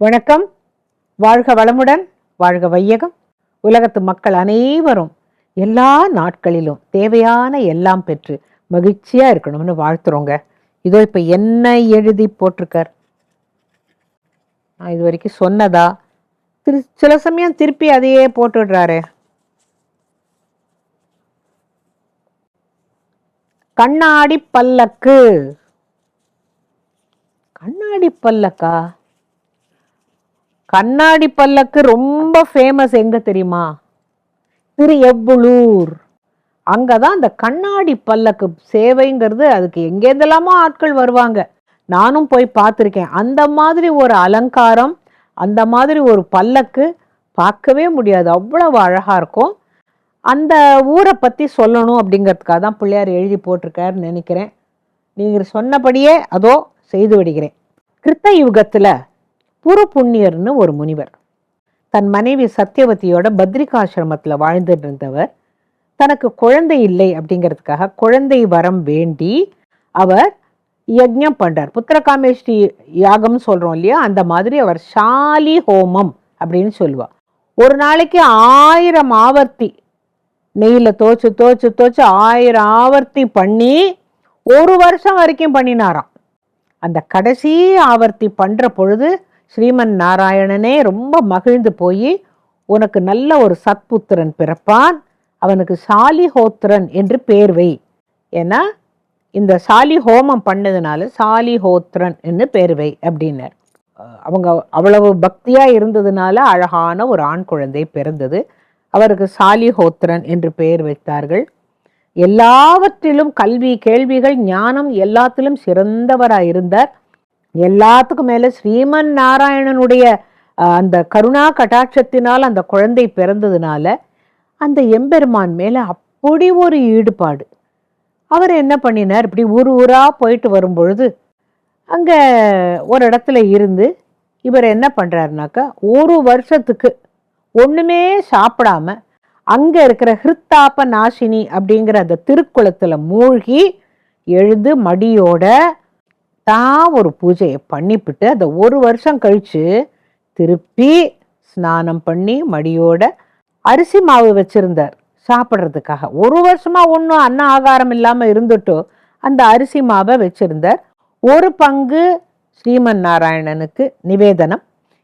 வணக்கம். வாழ்க வளமுடன் வாழ்க வையகம். உலகத்து மக்கள் அனைவரும் எல்லா நாட்களிலும் தேவையான எல்லாம் பெற்று மகிழ்ச்சியா இருக்கணும்னு வாழ்த்துறோங்க. இதோ இப்ப என்ன எழுதி போட்டிருக்கார். நான் இது வரைக்கும் சொன்னதா? திரு சில சமயம் திருப்பி அதையே போட்டுடுறாரு கண்ணாடி பல்லக்கு. கண்ணாடி பல்லக்கா? கண்ணாடி பல்லக்கு ரொம்ப ஃபேமஸ் எங்க தெரியுமா? திரு எவ்வளூர் அங்கே தான் அந்த கண்ணாடி பல்லக்கு சேவைங்கிறது அதுக்கு எங்கேருந்தெல்லாமோ ஆட்கள் வருவாங்க. நானும் போய் பார்த்துருக்கேன். அந்த மாதிரி ஒரு அலங்காரம் அந்த மாதிரி ஒரு பல்லக்கு பார்க்கவே முடியாது. அவ்வளவு அழகாக இருக்கும். அந்த ஊரை பற்றி சொல்லணும் அப்படிங்கிறதுக்காக தான் பிள்ளையார் எழுதி போட்டிருக்காருன்னு நினைக்கிறேன். நீங்கள் சொன்னபடியே அதோ செய்து விடுகிறேன். கிருத்த யுகத்தில் புரு புண்ணியர்னு ஒரு முனிவர். தன் மனைவி சத்தியவதியோட பத்ரிகாசிரமத்தில் வாழ்ந்துட்டு இருந்தவர் தனக்கு குழந்தை இல்லை அப்படிங்கிறதுக்காக குழந்தை வரம் வேண்டி அவர் யஜ்ஞம் பண்ணுறார் புத்திரகாமேஷ்டி யாகம் சொல்கிறோம் இல்லையா? அந்த மாதிரி அவர் ஷாலி ஹோமம் அப்படின்னு சொல்லுவார். ஒரு நாளைக்கு ஆயிரம் ஆவர்த்தி நெய்யில் தோச்சு தோச்சு தோச்சு ஆயிரம் ஆவர்த்தி பண்ணி ஒரு வருஷம் வரைக்கும் பண்ணினாராம். அந்த கடைசி ஆவர்த்தி பண்ணுற பொழுது ஸ்ரீமன் நாராயணனே ரொம்ப மகிழ்ந்து போய் உனக்கு நல்ல ஒரு சத்புத்திரன் பிறப்பான். அவனுக்கு சாலிஹோத்திரன் என்று பேர் வை. ஏன்னா இந்த சாலி ஹோமம் பண்ணதுனால சாலிஹோத்திரன் என்று பேர் வை அப்படின்னார். அவங்க அவ்வளவு பக்தியாக இருந்ததுனால அழகான ஒரு ஆண் குழந்தை பிறந்தது. அவருக்கு சாலிஹோத்திரன் என்று பெயர் வைத்தார்கள். எல்லாவற்றிலும் கல்வி கேள்விகள் ஞானம் எல்லாத்திலும் சிறந்தவராக இருந்தார் எல்லாத்துக்கும் மேலே ஸ்ரீமன் நாராயணனுடைய அந்த கருணா கட்டாட்சத்தினால் அந்த குழந்தை பிறந்ததுனால அந்த எம்பெருமான் மேலே அப்படி ஒரு ஈடுபாடு. அவர் என்ன பண்ணினார்? இப்படி ஊர் ஊராக போயிட்டு வரும் பொழுது ஒரு இடத்துல இருந்து இவர் என்ன பண்ணுறாருனாக்கா ஒரு வருஷத்துக்கு ஒன்றுமே சாப்பிடாம அங்கே இருக்கிற ஹிருத்தாப்ப நாசினி அப்படிங்கிற அந்த திருக்குளத்தில் மூழ்கி எழுந்து மடியோட தான் ஒரு பூஜையை பண்ணிவிட்டு அந்த ஒரு வருஷம் கழிச்சு திருப்பி ஸ்நானம் பண்ணி மடியோட அரிசி மாவு வச்சிருந்தார் சாப்பிட்றதுக்காக. ஒரு வருஷமா ஒன்றும் அன்ன ஆகாரம் இல்லாமல் இருந்துட்டோ அந்த அரிசி மாவை வச்சிருந்தார். ஒரு பங்கு ஸ்ரீமன் நாராயணனுக்கு நிவேதனம்.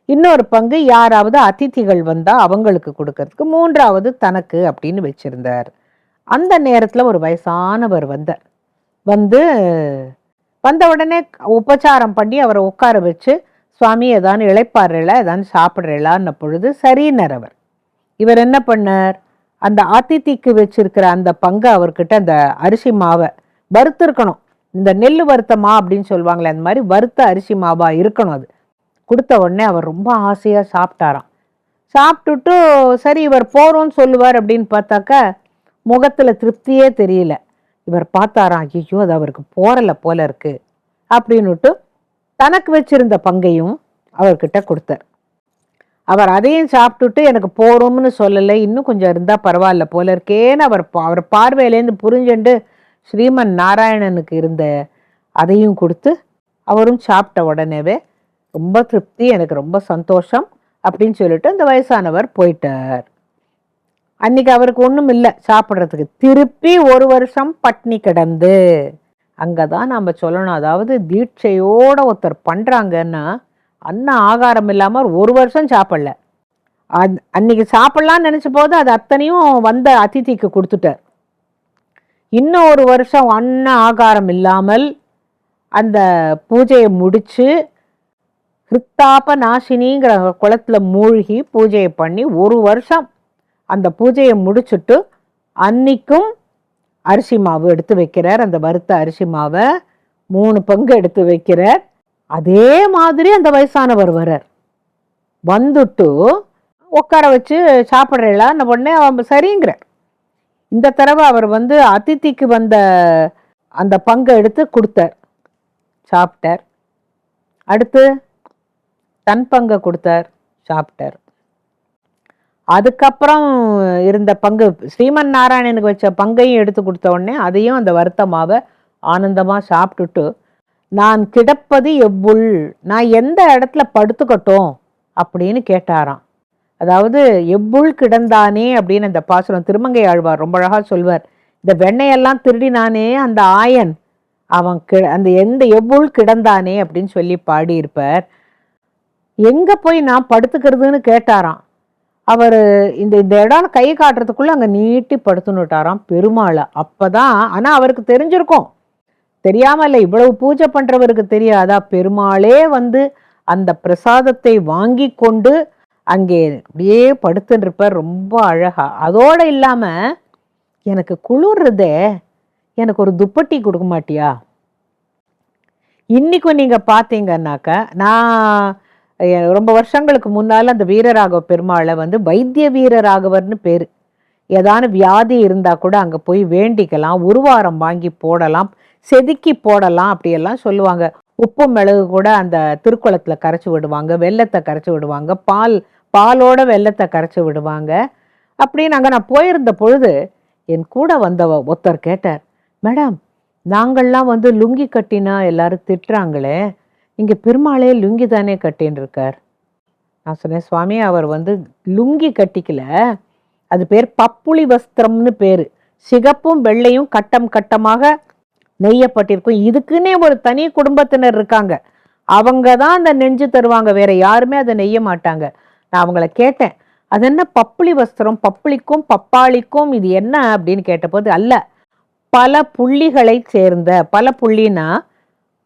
இன்னொரு பங்கு யாராவது அதிதிகள் வந்தால் அவங்களுக்கு கொடுக்கறதுக்கு மூன்றாவது தனக்கு அப்படின்னு வச்சிருந்தார். அந்த நேரத்தில் ஒரு வயசானவர் வந்தார். வந்து வந்த உடனே உபச்சாரம் பண்ணி அவரை உட்கார வச்சு சுவாமி ஏதானு இழைப்பாடுறீங்களா ஏதானு சாப்பிட்றீங்களான்ன பொழுது சரின்னர் அவர். இவர் என்ன பண்ணார்? அந்த ஆத்தித்திக்கு வச்சிருக்கிற அந்த பங்கை அவர்கிட்ட அந்த அரிசி மாவை வறுத்திருக்கணும். இந்த நெல் வறுத்தமா அப்படின்னு சொல்லுவாங்களே அந்த மாதிரி வறுத்த அரிசி மாவா இருக்கணும் அது. கொடுத்த உடனே அவர் ரொம்ப ஆசையாக சாப்பிட்டாராம். சாப்பிட்டுட்டு சரி இவர் போகிறோம்னு சொல்லுவார் அப்படின்னு பார்த்தாக்கா முகத்தில் திருப்தியே தெரியல. இவர் பார்த்தாராம் ஐயோ அது அவருக்கு போறல போல இருக்கு அப்படின்னுட்டு தனக்கு வச்சிருந்த பங்கையும் அவர்கிட்ட கொடுத்தார். அவர் அதையும் சாப்பிட்டுட்டு எனக்கு போறோம்னு சொல்லலை இன்னும் கொஞ்சம் இருந்தா பரவாயில்ல போல இருக்கேன்னு அவர் பா- அவர் பார்வையிலேருந்து புரிஞ்சுண்டு ஸ்ரீமன் நாராயணனுக்கு இருந்த அதையும் கொடுத்து அவரும் சாப்பிட்ட உடனேவே ரொம்ப திருப்தி எனக்கு ரொம்ப சந்தோஷம் அப்படின்னு சொல்லிட்டு அந்த வயசானவர் போயிட்டார். அன்னைக்கு அவருக்கு ஒன்றும் இல்லை சாப்பிட்றதுக்கு. திருப்பி ஒரு வருஷம் பட்னி கிடந்து. அங்கதான் நம்ம சொல்லணும் அதாவது தீட்சையோட ஒருத்தர் பண்ணுறாங்கன்னா அன்ன ஆகாரம் இல்லாமல் ஒரு வருஷம் சாப்பிடல. அந் அன்னைக்கு சாப்பிட்லான்னு நினச்ச போது அது அத்தனையும் வந்த அதிதிக்கு கொடுத்துட்டார். இன்னும் ஒரு வருஷம் அன்ன ஆகாரம் இல்லாமல் அந்த பூஜையை முடித்து ஹிருத்தாப நாசினிங்கிற குளத்துல மூழ்கி பூஜையை பண்ணி ஒரு வருஷம் அந்த பூஜையை முடிச்சுட்டு அன்னைக்கும் அரிசி மாவு எடுத்து வைக்கிறார். அந்த வறுத்த அரிசி மாவை மூணு பங்கு எடுத்து வைக்கிறார். அதே மாதிரி அந்த வயசானவர் வரார் வந்துட்டு உட்கார வச்சு சாப்பிட்றீங்களா? உடனே அவன் சரிங்கிறார். இந்த தடவை அவர் வந்து அதித்திக்கு வந்த அந்த பங்கை எடுத்து கொடுத்தார். சாப்பிட்டார். அடுத்து தன் பங்கை கொடுத்தார். சாப்பிட்டார். அதுக்கப்புறம் இருந்த பங்கு ஸ்ரீமன் நாராயணனுக்கு வச்ச பங்கையும் எடுத்து கொடுத்த உடனே அதையும் அந்த வருத்தமாக ஆனந்தமாக சாப்பிட்டுட்டு நான் கிடப்பது எவ்வுள் நான் எந்த இடத்துல படுத்துக்கட்டும்? அப்படின்னு கேட்டாராம். அதாவது எப்புள் கிடந்தானே? அப்படின்னு அந்த பாசுரம் திருமங்கை ஆழ்வார் ரொம்ப அழகாக சொல்வார். இந்த வெண்ணையெல்லாம் திருடினானே அந்த ஆயன். அவன் கி அந்த எந்த எவ்வுள் கிடந்தானே? அப்படின்னு சொல்லி பாடியிருப்பார். எங்கே போய் நான் படுத்துக்கிறதுன்னு கேட்டாராம். அவர் இந்த இந்த இடம் கை காட்டுறதுக்குள்ள அங்கே நீட்டி படுத்துனுட்டாராம் பெருமாளை. அப்பதான் ஆனால் அவருக்கு தெரிஞ்சிருக்கும். தெரியாமல் இல்லை இவ்வளவு பூஜை பண்ணுறவருக்கு தெரியாதா? பெருமாளே வந்து அந்த பிரசாதத்தை வாங்கி கொண்டு அங்கே அப்படியே படுத்துன்னு ரொம்ப அழகா. அதோடு இல்லாமல் எனக்கு குளிர்றதே எனக்கு ஒரு துப்பட்டி கொடுக்க மாட்டியா? இன்னைக்கும் நீங்கள் பார்த்தீங்கன்னாக்கா நான் ரொம்ப வருஷங்களுக்கு முன்னால் அந்த வீரராகவ பெருமாளை வந்து வைத்திய வீரராகவர்னு பேர். ஏதான வியாதி இருந்தால் கூட அங்கே போய் வேண்டிக்கலாம் உருவாரம் வாங்கி போடலாம் செதுக்கி போடலாம் அப்படியெல்லாம் சொல்லுவாங்க. உப்பு மிளகு கூட அந்த திருக்குளத்தில் கரைச்சி விடுவாங்க வெள்ளத்தை கரைச்சி விடுவாங்க பால் பாலோட வெள்ளத்தை கரைச்சி விடுவாங்க. அப்படின்னு அங்கே நான் போயிருந்த பொழுது என் கூட வந்தவ ஒருத்தர் கேட்டார் மேடம் நாங்கள்லாம் வந்து லுங்கி கட்டினா எல்லாரும் திட்டுறாங்களே இங்கே பெருமாளே லுங்கி தானே கட்டின்னு இருக்கார் நான் சொன்னேன் சுவாமி அவர் வந்து லுங்கி கட்டிக்கல. அது பேர் பப்புளி வஸ்திரம்னு பேர். சிகப்பும் வெள்ளையும் கட்டம் கட்டமாக நெய்யப்பட்டிருக்கும். இதுக்குன்னே ஒரு தனி குடும்பத்தினர் இருக்காங்க. அவங்க தான் அந்த நெஞ்சு தருவாங்க. வேற யாருமே அதை நெய்ய மாட்டாங்க. நான் அவங்கள கேட்டேன் அது என்ன பப்புளி வஸ்திரம்? பப்புளிக்கும் பப்பாளிக்கும் இது என்ன? அப்படின்னு கேட்டபோது அல்ல பல புள்ளிகளை சேர்ந்த பல புள்ளினா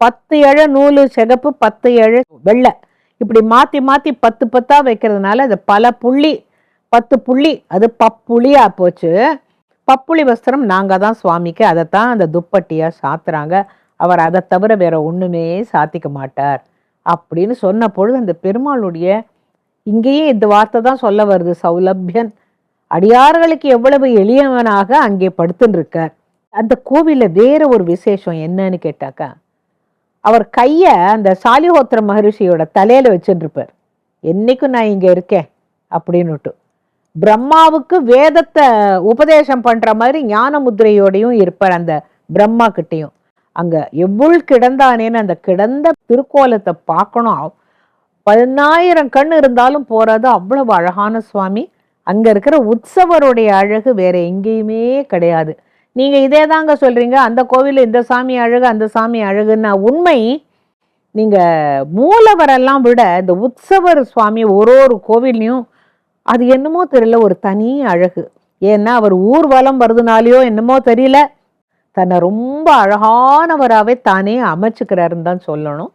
பத்து இழ நூலு சிகப்பு பத்து இழ வெள்ளை. இப்படி மாத்தி மாத்தி பத்து பத்தா வைக்கிறதுனால அது பல புள்ளி பத்து புள்ளி அது பப்புளியா போச்சு. பப்புளி வஸ்திரம் நாங்கள் தான் சுவாமிக்கு அதைத்தான் அந்த துப்பட்டியா சாத்துறாங்க. அவர் அதை தவிர வேற ஒண்ணுமே சாத்திக்க மாட்டார். அப்படின்னு சொன்ன பொழுது அந்த பெருமாளுடைய இங்கேயே இந்த வார்த்தை தான் சொல்ல வருது சௌலபியன். அடியார்களுக்கு எவ்வளவு எளியவனாக அங்கே படுத்துன்னு இருக்கார். அந்த கோவிலில் வேற ஒரு விசேஷம் என்னன்னு கேட்டாக்கா அவர் கையை அந்த சாலிஹோத்திர மகரிஷியோட தலையில வச்சுருப்பார் என்னைக்கும் நான் இங்க இருக்கேன் அப்படின்னுட்டு. பிரம்மாவுக்கு வேதத்தை உபதேசம் பண்ற மாதிரி ஞான முதிரையோடையும் இருப்பார் அந்த பிரம்மா கிட்டேயும். அங்க எவ்வுள் கிடந்தானேன்னு அந்த கிடந்த திருக்கோலத்தை பார்க்கணும். பதினாயிரம் கண் இருந்தாலும் போறாது. அவ்வளவு அழகான சுவாமி. அங்க இருக்கிற உற்சவருடைய அழகு வேற எங்கேயுமே கிடையாது. நீங்கள் இதே தாங்க சொல்கிறீங்க அந்த கோவிலில் இந்த சாமி அழகு அந்த சாமி அழகுன்னா உண்மை. நீங்கள் மூலவரெல்லாம் விட இந்த உற்சவர் சுவாமி ஒரு ஒரு கோவில்லையும் அது என்னமோ தெரியல ஒரு தனி அழகு. ஏன்னா அவர் ஊர்வலம் வருதுனாலையோ என்னமோ தெரியல. தன்னை ரொம்ப அழகானவராகவே தானே அமைச்சுக்கிறாருன்னு தான் சொல்லணும்.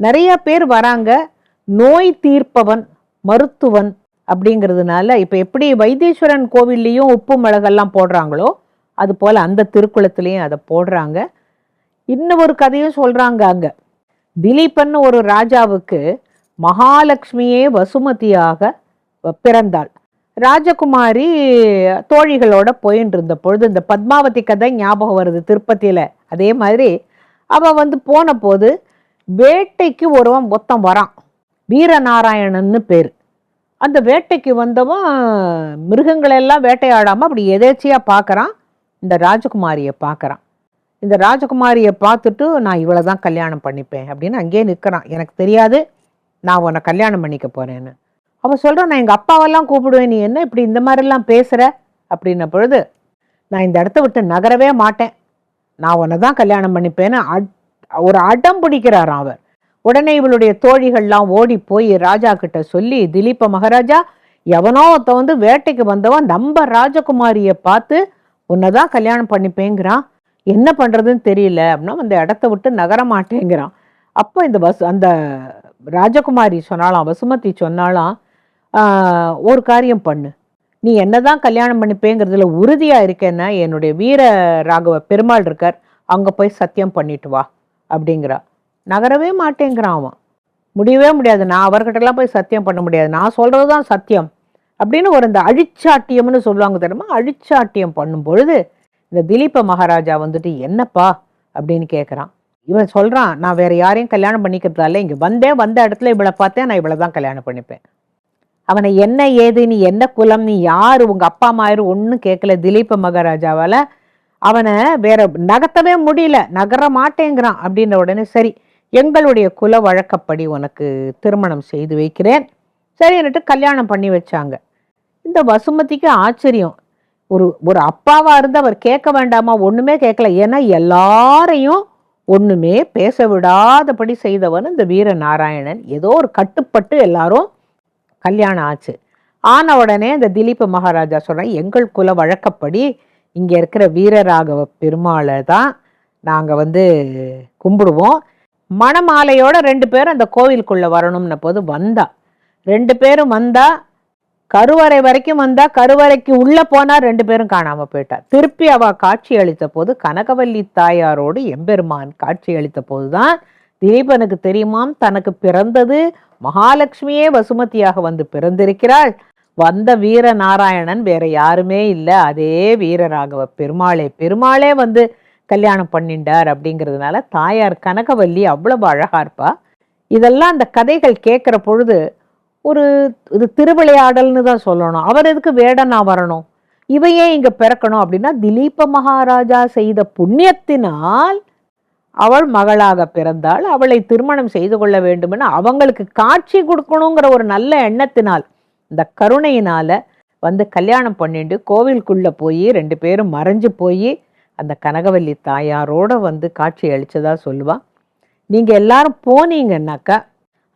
நிறைய பேர் வராங்க. நோய் தீர்ப்பவன் மருத்துவன் அப்படிங்கிறதுனால இப்போ எப்படி வைத்தீஸ்வரன் கோவில்லையும் உப்பு மிளகெல்லாம் போடுறாங்களோ அது போல் அந்த திருக்குளத்துலேயும் அதை போடுறாங்க. இன்னும் ஒரு கதையும் சொல்கிறாங்க அங்கே. திலீபன் ஒரு ராஜாவுக்கு மகாலட்சுமியே வசுமதியாக பிறந்தாள். ராஜகுமாரி தோழிகளோட போயின்னு இருந்த பொழுது இந்த பத்மாவதி கதை ஞாபகம் வருது திருப்பதியில். அதே மாதிரி அவள் வந்து போன போது வேட்டைக்கு ஒருவன் மொத்தம் வரான். வீரநாராயணன்னு பேர். அந்த வேட்டைக்கு வந்தவன் மிருகங்களெல்லாம் வேட்டையாடாமல் அப்படி எதேச்சியாக பார்க்குறான் இந்த ராஜகுமாரியை பார்க்குறான். இந்த ராஜகுமாரியை பார்த்துட்டு நான் இவளை தான் கல்யாணம் பண்ணிப்பேன் அப்படின்னு அங்கேயே நிற்கிறான். எனக்கு தெரியாது நான் உன்னை கல்யாணம் பண்ணிக்க போகிறேன்னு அவன் சொல்கிறான் நான் எங்கள் அப்பாவெல்லாம் கூப்பிடுவேன் நீ என்ன இப்படி இந்த மாதிரிலாம் பேசுகிற அப்படின்ன பொழுது நான் இந்த இடத்த விட்டு நகரவே மாட்டேன். நான் உன்னை தான் கல்யாணம் பண்ணிப்பேன்னு அட்- ஒரு அடம் பிடிக்கிறாராம் அவர். உடனே இவளுடைய தோழிகள்லாம் ஓடி போய் ராஜா கிட்ட சொல்லி திலீப மகாராஜா எவனோ ஒருத்த வந்து வேட்டைக்கு வந்தவன் நம்ம ராஜகுமாரியை பார்த்து உன்னை தான் கல்யாணம் பண்ணிப்பேங்கிறான். என்ன பண்ணுறதுன்னு தெரியல அப்படின்னா அந்த இடத்த விட்டு நகர மாட்டேங்கிறான். அப்போ இந்த வசு அந்த ராஜகுமாரி சொன்னாலாம் வசுமதி சொன்னாலாம் ஒரு காரியம் பண்ணு. நீ என்னதான் கல்யாணம் பண்ணிப்பேங்கிறதுல உறுதியாக இருக்கேன்னா என்னுடைய வீர ராகவ பெருமாள் இருக்கார் அங்கே போய் சத்தியம் பண்ணிட்டு வா அப்படிங்கிறா. நகரவே மாட்டேங்கிறான் அவன். முடியவே முடியாது. நான் அவர்கிட்டலாம் போய் சத்தியம் பண்ண முடியாது. நான் சொல்கிறது தான் சத்தியம். அப்படின்னு ஒரு இந்த அழிச்சாட்டியம்னு சொல்லுவாங்க தெரியுமா? அழிச்சாட்டியம் பண்ணும் பொழுது இந்த திலீப மகாராஜா வந்துட்டு என்னப்பா? அப்படின்னு கேட்குறான் இவன் சொல்கிறான் நான் வேற யாரையும் கல்யாணம் பண்ணிக்கிறதால இங்கே வந்தேன் வந்த இடத்துல இவளை பார்த்தேன். நான் இவளை தான் கல்யாணம் பண்ணிப்பேன். அவனை என்ன ஏது? நீ என்ன குலம்? நீ யார்? உங்கள் அப்பா அம்மா ஒன்றும் கேட்கல திலீப மகாராஜாவால் அவனை வேற நகர்த்தவே முடியல. நகர மாட்டேங்கிறான். அப்படின்ற உடனே சரி எங்களுடைய குல வழக்கப்படி உனக்கு திருமணம் செய்து வைக்கிறேன். சரின்னுட்டு கல்யாணம் பண்ணி வச்சாங்க. இந்த வசுமதிக்கு ஆச்சரியம். ஒரு ஒரு அப்பாவாக இருந்து அவர் கேட்க வேண்டாமா? ஒன்றுமே கேட்கல. ஏன்னா எல்லாரையும் ஒன்றுமே பேச விடாதபடி செய்தவன் இந்த வீர நாராயணன் ஏதோ ஒரு கட்டுப்பட்டு எல்லாரும் கல்யாணம் ஆச்சு. ஆன உடனே இந்த திலீப் மகாராஜா சொல்கிறேன் எங்கள் குல வழக்கப்படி இங்கே இருக்கிற வீரராகவ பெருமாளை தான் நாங்கள் வந்து கும்பிடுவோம். மணமாலையோட ரெண்டு பேரும் அந்த கோவிலுக்குள்ளே வரணும்ன போது வந்தா. ரெண்டு பேரும் வந்தால் கருவறை வரைக்கும் வந்தா கருவறைக்கு உள்ள போனா ரெண்டு பேரும் காணாம போயிட்டா. திருப்பி அவ காட்சி அளித்த போது கனகவல்லி தாயாரோடு எம்பெருமான் காட்சி அளித்த போதுதான் திலீபனுக்கு தெரியுமாம் தனக்கு பிறந்தது மகாலட்சுமியே வசுமதியாக வந்து பிறந்திருக்கிறாள். வந்த வீர நாராயணன் வேற யாருமே இல்லை அதே வீரராகவ பெருமாளே பெருமாளே வந்து கல்யாணம் பண்ணிண்டார் அப்படிங்கிறதுனால தாயார் கனகவல்லி அவ்வளவு அழகா இருப்பா. இதெல்லாம் அந்த கதைகள் கேட்குற பொழுது ஒரு இது திருவிளையாடல்னு தான் சொல்லணும். அவர் எதுக்கு வேடனா வரணும்? இவையே இங்க பிறக்கணும் அப்படின்னா திலீப மகாராஜா செய்த புண்ணியத்தினால் அவள் மகளாக பிறந்தாள். அவளை திருமணம் செய்து கொள்ள வேண்டும்னு அவங்களுக்கு காட்சி கொடுக்கணுங்கிற ஒரு நல்ல எண்ணத்தினால் இந்த கருணையினால வந்து கல்யாணம் பண்ணிட்டு கோவிலுக்குள்ள போய் ரெண்டு பேரும் மறைஞ்சு போய் அந்த கனகவல்லி தாயாரோட வந்து காட்சி அளிச்சதா சொல்லுவா. நீங்க எல்லாரும் போனீங்கன்னாக்கா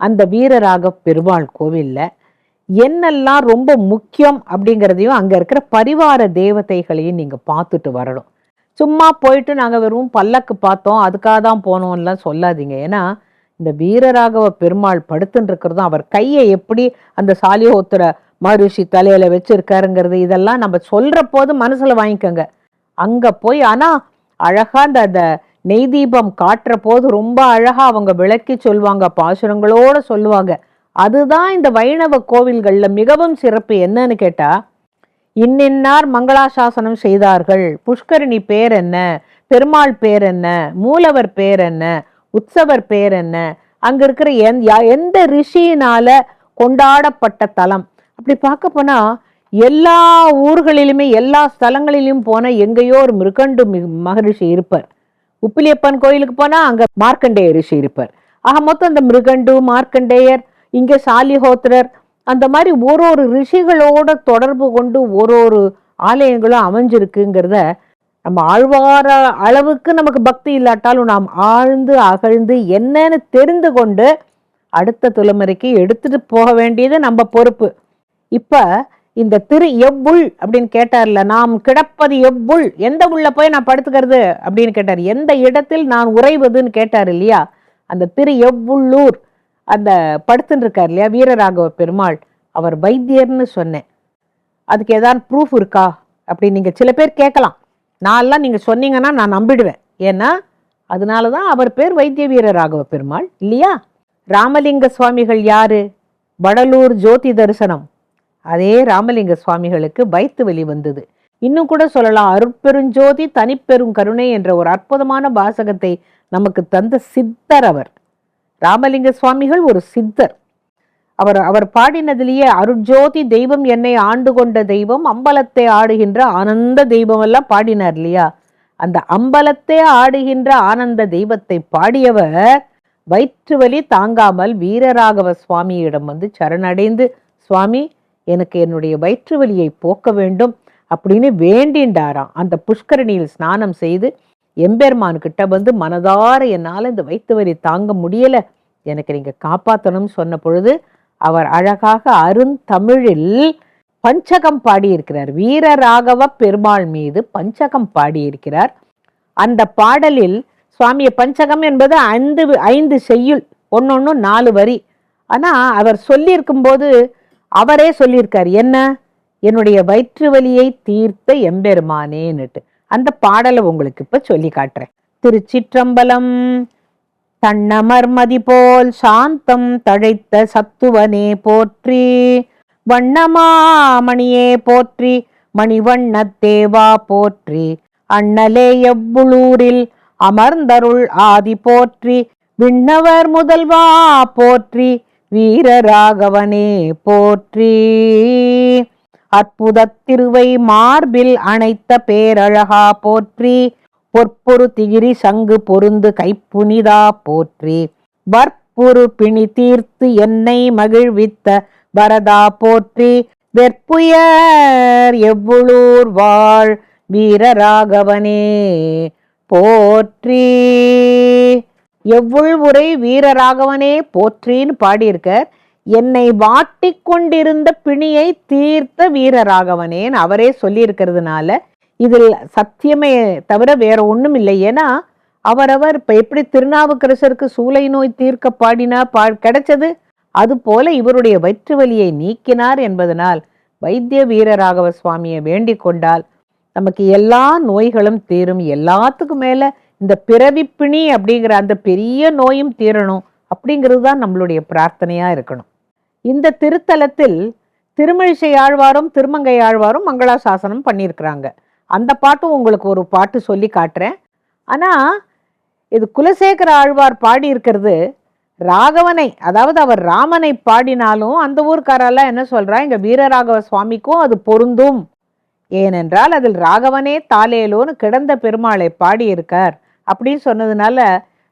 அந்த வீரராக பெருமாள் கோவில்ல என்னெல்லாம் ரொம்ப முக்கியம் அப்படிங்கிறதையும் அங்கே இருக்கிற பரிவார தேவதைகளையும் நீங்கள் பார்த்துட்டு வரணும். சும்மா போயிட்டு நாங்கள் வெறும் பல்லக்கு பார்த்தோம் அதுக்காக தான் போனோம்லாம் சொல்லாதீங்க. ஏன்னா இந்த வீரராகவ பெருமாள் படுத்துன்னு இருக்கிறதும் அவர் கையை எப்படி அந்த சாலியோத்திர மகரிஷி தலையில வச்சிருக்காருங்கிறது இதெல்லாம் நம்ம சொல்ற போது மனசுல வாங்கிக்கோங்க. அங்க போய் ஆனா அழகா அந்த அந்த நெய் தீபம் காட்டுற போது ரொம்ப அழகாக அவங்க விளக்கி சொல்லுவாங்க பாசுரங்களோட சொல்லுவாங்க. அதுதான் இந்த வைணவ கோவில்களில் மிகவும் சிறப்பு. என்னன்னு கேட்டால் இன்னின்னார் மங்களாசாசனம் செய்தார்கள். புஷ்கரணி பேர் என்ன? பெருமாள் பேர் என்ன? மூலவர் பேர் என்ன? உற்சவர் பேர் என்ன? அங்கே இருக்கிற எந் யா- எந்த ரிஷியினால கொண்டாடப்பட்ட தலம்? அப்படி பார்க்க போனால் எல்லா ஊர்களிலுமே எல்லா ஸ்தலங்களிலும் போன எங்கேயோ ஒரு மிருகண்டு மி- மகரிஷி இருப்பார். உப்பிலியப்பன் கோயிலுக்கு போனால் அங்கே மார்க்கண்டேய ரிஷி இருப்பார். ஆக மொத்தம் அந்த மிருகண்டு மார்க்கண்டேயர் இங்கே சாலிஹோத்திரர் அந்த மாதிரி ஒரு ஒரு ரிஷிகளோட தொடர்பு கொண்டு ஒரு ஒரு ஆலயங்களும் அமைஞ்சிருக்குங்கிறத நம்ம ஆழ்வார அளவுக்கு நமக்கு பக்தி இல்லாட்டாலும் நாம் ஆழ்ந்து அகழ்ந்து என்னன்னு தெரிந்து கொண்டு அடுத்த தலைமுறைக்கு எடுத்துட்டு போக வேண்டியது நம்ம பொறுப்பு. இப்போ இந்த திரு எவ்வுள் அப்படின்னு கேட்டார்ல நாம் கிடப்பது எவ்வுள் எந்த உள்ள போய் நான் படுத்துக்கிறது? அப்படின்னு கேட்டார். எந்த இடத்தில் நான் உறைவதுன்னு கேட்டார் இல்லையா? அந்த திரு எவ்வுள்ளூர் அந்த படுத்துன்னு இருக்கார் இல்லையா? வீரராகவ பெருமாள். அவர் வைத்தியர்னு சொன்னேன். அதுக்கு ஏதாவது ப்ரூஃப் இருக்கா? அப்படி நீங்கள் சில பேர் கேட்கலாம். நான்லாம் நீங்கள் சொன்னீங்கன்னா நான் நம்பிடுவேன். ஏன்னா அதனால தான் அவர் பேர் வைத்திய வீரராகவ பெருமாள் இல்லையா? ராமலிங்க சுவாமிகள் யாரு? வடலூர் ஜோதி தரிசனம். அதே ராமலிங்க சுவாமிகளுக்கு வயிற்று வலி வந்தது. இன்னும் கூட சொல்லலாம் அருட்பெருஞ்சோதி தனிப்பெரும் கருணை என்ற ஒரு அற்புதமான வாசகத்தை நமக்கு தந்த சித்தர் அவர். ராமலிங்க சுவாமிகள் ஒரு சித்தர். அவர் அவர் பாடினதிலேயே அருட்ஜோதி தெய்வம் என்னை ஆண்டு கொண்ட தெய்வம் அம்பலத்தை ஆடுகின்ற ஆனந்த தெய்வம் எல்லாம் பாடினார் இல்லையா? அந்த அம்பலத்தை ஆடுகின்ற ஆனந்த தெய்வத்தை பாடியவர் வயிற்று வலி தாங்காமல் வீரராகவ சுவாமியிடம் வந்து சரணடைந்து சுவாமி எனக்கு என்னுடைய வயிற்று வலியை போக்க வேண்டும் அப்படின்னு வேண்டின்றாராம் அந்த புஷ்கரணியில் ஸ்நானம் செய்து எம்பெருமான் கிட்ட வந்து மனதார என்னால் இந்த வயிற்று வலி தாங்க முடியல. எனக்கு நீங்க காப்பாற்றணும்னு சொன்ன பொழுது அவர் அழகாக அருந்தமிழில் பஞ்சகம் பாடியிருக்கிறார். வீரராகவ பெருமாள் மீது பஞ்சகம் பாடியிருக்கிறார். அந்த பாடலில் சுவாமிய பஞ்சகம் என்பது ஐந்து ஐந்து செய்யுள் ஒன்னொன்னு நாலு வரி. ஆனா அவர் சொல்லியிருக்கும் போது அவரே சொல்லியிருக்கார் என்ன? என்னுடைய வயிற்று வலியை தீர்த்த எம்பெருமானேன்னுட்டு. அந்த பாடலை உங்களுக்கு இப்ப சொல்லி காட்டுறேன். திருச்சிற்றம்பலம் தன்னமர்மதி போல் சாந்தம் தழைத்த சத்துவனே போற்றி வண்ணமாமணியே போற்றி மணிவண்ணத்தேவா போற்றி அண்ணலே எவ்வுளூரில் அமர்ந்தருள் ஆதி போற்றி விண்ணவர் முதல்வா போற்றி வீரராகவனே போற்றி. அற்புத திருவை மார்பில் அணைத்த பேரழகா போற்றி. பொற்பொரு திகிரி சங்கு பொருந்து கைப்புனிதா போற்றி. வற்புரு பிணி தீர்த்து என்னை மகிழ்வித்த பரதா போற்றி. வெற்புயர் எவ்வுளூர் வாழ் வீரராகவனே போற்றி. எவ்வுள் உரை வீரராகவனே போற்றின்னு பாடியிருக்கார். என்னை வாட்டி கொண்டிருந்த பிணியை தீர்த்த வீரராகவனேன்னு அவரே சொல்லியிருக்கிறதுனால இதில் சத்தியமே தவிர வேற ஒன்றும் இல்லை. ஏன்னா அவரவர் இப்போ எப்படி திருநாவுக்கரசருக்கு சூளை நோய் தீர்க்க பாடினா பா கிடைச்சது? அதுபோல இவருடைய வயிற்று வலியை நீக்கினார் என்பதனால் வைத்திய வீரராகவ சுவாமியை வேண்டிக் கொண்டால் நமக்கு எல்லா நோய்களும் தீரும். எல்லாத்துக்கும் மேலே இந்த பிறவிப்பிணி அப்படிங்கிற அந்த பெரிய நோயும் தீரணும் அப்படிங்கிறது தான் நம்மளுடைய பிரார்த்தனையாக இருக்கணும். இந்த திருத்தலத்தில் திருமழிசை ஆழ்வாரும் திருமங்கை ஆழ்வாரும் மங்களாசாசனம் பண்ணியிருக்கிறாங்க. அந்த பாட்டும் உங்களுக்கு ஒரு பாட்டு சொல்லி காட்டுறேன். ஆனால் இது குலசேகர ஆழ்வார் பாடியிருக்கிறது ராகவனை அதாவது அவர் ராமனை பாடினாலும் அந்த ஊர்க்காரெல்லாம் என்ன சொல்கிறா இங்கே வீரராகவ சுவாமிக்கும் அது பொருந்தும். ஏனென்றால் அதில் ராகவனே தாலேலோன்னு கிடந்த பெருமாளை பாடியிருக்கார். அப்படின்னு சொன்னதுனால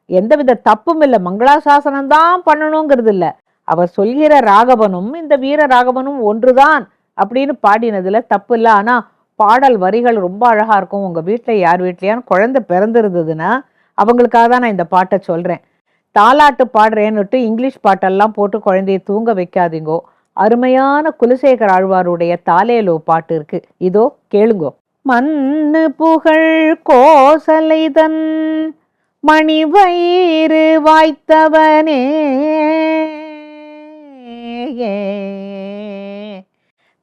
எந்தவித தப்பும் இல்லை. மங்களாசாசனம் தான் பண்ணணுங்கிறது இல்லை. அவர் சொல்கிற ராகவனும் இந்த வீர ராகவனும் ஒன்றுதான் அப்படின்னு பாடினதுல தப்பு இல்லை. ஆனால் பாடல் வரிகள் ரொம்ப அழகாக இருக்கும். உங்கள் வீட்டில் யார் வீட்லயான்னு குழந்தை பிறந்திருந்ததுன்னா அவங்களுக்காக தான் நான் இந்த பாட்டை சொல்கிறேன் தாலாட்டு பாடுறேன்னுட்டு இங்கிலீஷ் பாட்டெல்லாம் போட்டு குழந்தைய தூங்க வைக்காதீங்கோ. அருமையான குலசேகர் ஆழ்வாருடைய தாலேலோ பாட்டு இருக்கு. இதோ கேளுங்கோ. மண்ணு புகழ் கோசலைதன் மணிவயிறு வாய்த்தவனே.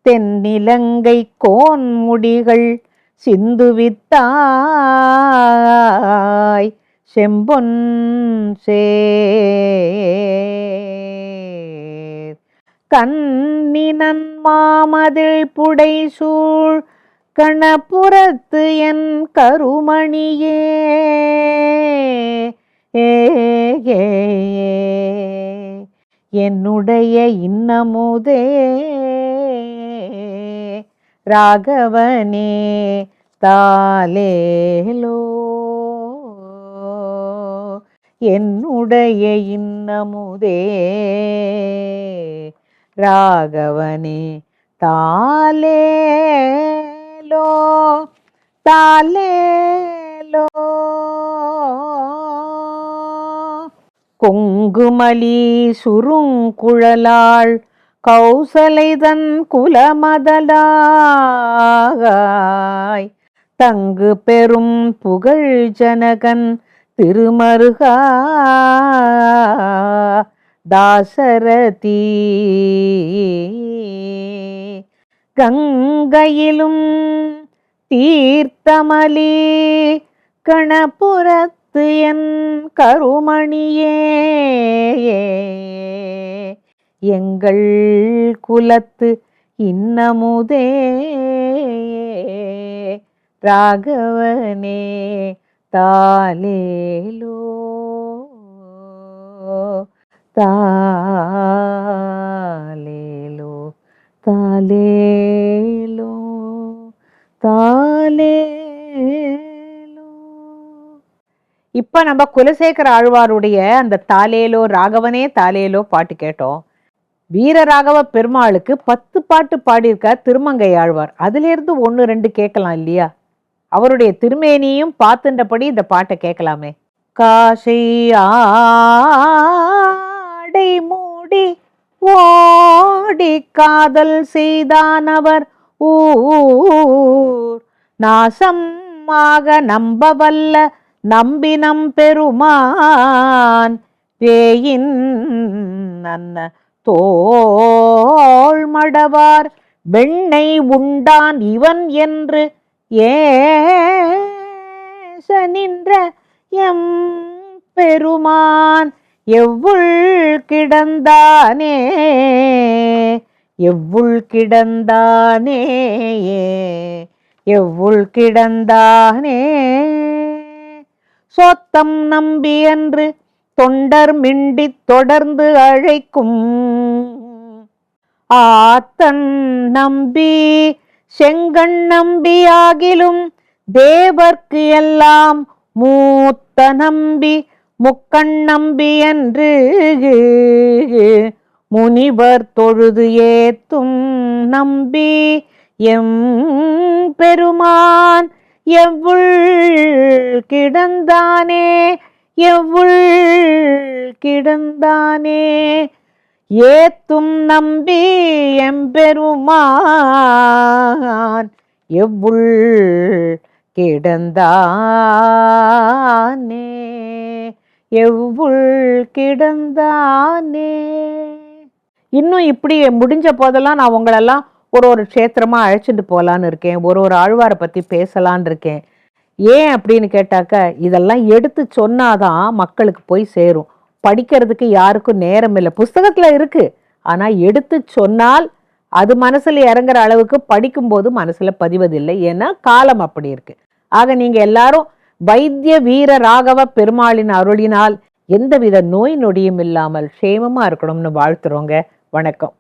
தென்னிலங்கை கோன்முடிகள் சிந்துவித்தாய் செம்பொன் சேர். கண்ணினன் மாமதில் புடை கணப்புறத்து என் கருமணியே. ஏ என்னுடைய இன்னமுதே. ராகவனே தாலேலோ என்னுடைய இன்னமுதே. ராகவனே தாலே தாலேலோ தாலேலோ கொங்குமலி சுருங்குழலாள் கௌசலைதன் குலமதலாய் தங்கு பெரும் புகழ் ஜனகன் திருமருகா தாசரதீ. கங்கையிலும் தீர்த்தமலி கணபுரத்து என் கருமணியே. எங்கள் குலத்து இன்னமுதே. ராகவனே தாலேலோ தா இப்போ நம்ம குலசேகர ஆழ்வாருடைய அந்த தாலேலோ ராகவனே தாலேலோ பாட்டு கேட்டோம். வீரராகவ பெருமாளுக்கு பத்து பாட்டு பாடியிருக்கார் திருமங்கை ஆழ்வார். அதுல இருந்து ஒன்னு ரெண்டு கேட்கலாம் இல்லையா? அவருடைய திருமேனியும் பார்த்துன்றபடி இந்த பாட்டை கேட்கலாமே. காசையாடை ஆடை மூடி ஓடி காதல் செய்தானவர் ஊர் நாசமாக நம்பவல்ல நம்பினம் பெருமான் பேயின் நன்ன தோள் மடவார். வெண்ணை உண்டான் இவன் என்று ஏச நின்ற எம் பெருமான். எவ்வுள் கிடந்தானே எவ்வுள் கிடந்தானே எவ்வுள் கிடந்தானே சொத்தம் நம்பி என்று தொண்டர் மிண்டி தொடர்ந்து அழைக்கும். ஆத்தன் நம்பி செங்கண் நம்பியாகிலும் தேவர்க்கு எல்லாம் மூத்த நம்பி முக்கண் நம்பி என்று முனிவர் தொழுது ஏத்தும் நம்பி எம் பெருமான் எவ்வுள் கிடந்தானே எவ்வுள் கிடந்தானே. ஏத்தும் நம்பி எம்பெருமான் எவ்வுள் கிடந்தானே எவ்வுள் கிடந்தானே. இன்னும் இப்படி முடிஞ்ச போதெல்லாம் நான் உங்களெல்லாம் ஒரு ஒரு க்ஷேத்திரமாக அழைச்சிட்டு போகலான்னு இருக்கேன். ஒரு ஒரு ஆழ்வாரை பற்றி பேசலான்னு இருக்கேன். ஏன் அப்படின்னு கேட்டாக்க இதெல்லாம் எடுத்து சொன்னாதான் மக்களுக்கு போய் சேரும். படிக்கிறதுக்கு யாருக்கும் நேரம் இல்லை. புஸ்தகத்தில் இருக்குது ஆனால் எடுத்து சொன்னால் அது மனசில் இறங்குற அளவுக்கு படிக்கும்போது மனசில் பதிவதில்லை. ஏன்னா காலம் அப்படி இருக்குது ஆக நீங்கள் எல்லாரும் வைத்திய வீர ராகவ பெருமாளின் அருளினால் எந்தவித நோய் நொடியும் இல்லாமல் க்ஷேமமாக இருக்கணும்னு வாழ்த்துறோங்க. வணக்கம்.